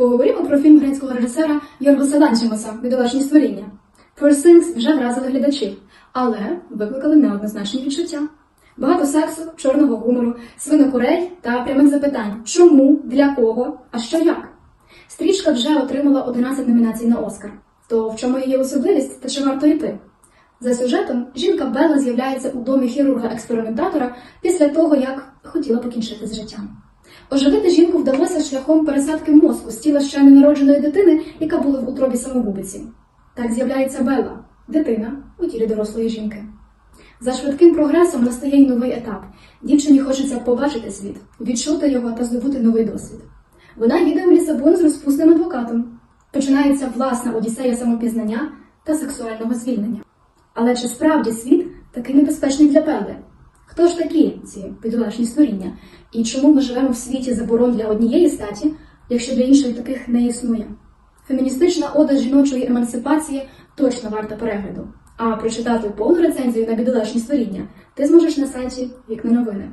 Поговоримо про фільм грецького режисера Йоргоса Ланчимоса «Бідолашні створіння». First Things вже вразили глядачів, але викликали неоднозначні відчуття. Багато сексу, чорного гумору, свинокурей та прямих запитань чому, для кого, а що як. Стрічка вже отримала 11 номінацій на Оскар. То в чому її особливість та чи варто йти? За сюжетом, жінка Белла з'являється у домі хірурга-експериментатора після того, як хотіла покінчити з життям. Оживити жінку вдалося шляхом пересадки мозку з тіла ще ненародженої дитини, яка була в утробі самогубиці. Так з'являється Белла, дитина у тілі дорослої жінки. За швидким прогресом настає й новий етап. Дівчині хочеться побачити світ, відчути його та здобути новий досвід. Вона їде у Лісабон з розпусним адвокатом. Починається власна одіссея самопізнання та сексуального звільнення. Але чи справді світ такий небезпечний для Белли? Хто ж такі ці підолашні створіння? І чому ми живемо в світі заборон для однієї статі, якщо для іншої таких не існує? Феміністична ода жіночої емансипації точно варта перегляду. А прочитати повну рецензію на бідолашні створіння ти зможеш на сайті Вікна новини.